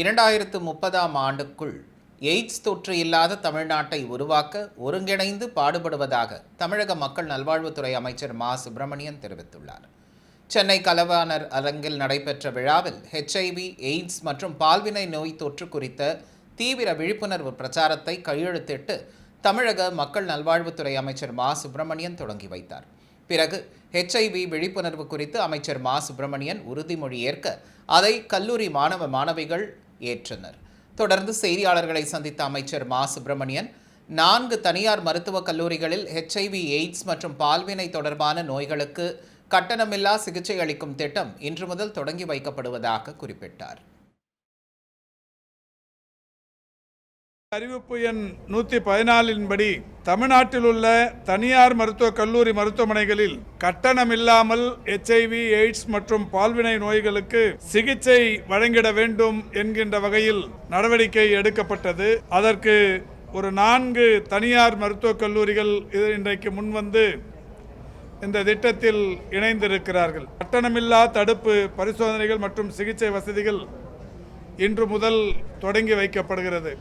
இரண்டாயிரத்து முப்பதாம் ஆண்டுக்குள் எய்ட்ஸ் தொற்று இல்லாத தமிழ்நாட்டை உருவாக்க ஒருங்கிணைந்து பாடுபடுவதாக தமிழக மக்கள் நல்வாழ்வுத்துறை அமைச்சர் மா. சுப்பிரமணியன் தெரிவித்துள்ளார். சென்னை கலவாணர் அரங்கில் நடைபெற்ற விழாவில் ஹெச்ஐவி எய்ட்ஸ் மற்றும் பால்வினை நோய் தொற்று குறித்த தீவிர விழிப்புணர்வு பிரச்சாரத்தை கையெழுத்திட்டு தமிழக மக்கள் நல்வாழ்வுத்துறை அமைச்சர் மா. சுப்பிரமணியன் தொடங்கி வைத்தார். பிறகு ஹெச்ஐவி விழிப்புணர்வு குறித்து அமைச்சர் மா. சுப்பிரமணியன் உறுதிமொழி ஏற்க அதை கல்லூரி மாணவ மாணவிகள் ஏற்றனர். தொடர்ந்து செய்தியாளர்களை சந்தித்த அமைச்சர் மா. சுப்பிரமணியன் நான்கு தனியார் மருத்துவக் கல்லூரிகளில் ஹெச்ஐவி எய்ட்ஸ் மற்றும் பால்வினை தொடர்பான நோய்களுக்கு கட்டணமில்லா சிகிச்சை அளிக்கும் திட்டம் இன்று முதல் தொடங்கி வைக்கப்படுவதாக குறிப்பிட்டார். அறிவிப்பு எண் நூற்றி பதினாலின்படி தமிழ்நாட்டில் உள்ள தனியார் மருத்துவக் கல்லூரி மருத்துவமனைகளில் கட்டணமில்லாமல் எச்ஐவி எய்ட்ஸ் மற்றும் பால்வினை நோய்களுக்கு சிகிச்சை வழங்கிட வேண்டும் என்கின்ற வகையில் நடவடிக்கை எடுக்கப்பட்டது. அதற்கு ஒரு நான்கு தனியார் மருத்துவக் கல்லூரிகள் இது இன்றைக்கு முன்வந்து இந்த திட்டத்தில் இணைந்திருக்கிறார்கள். கட்டணமில்லா தடுப்பு பரிசோதனைகள் மற்றும் சிகிச்சை வசதிகள் இன்று முதல் தொடங்கி வைக்கப்படுகிறது.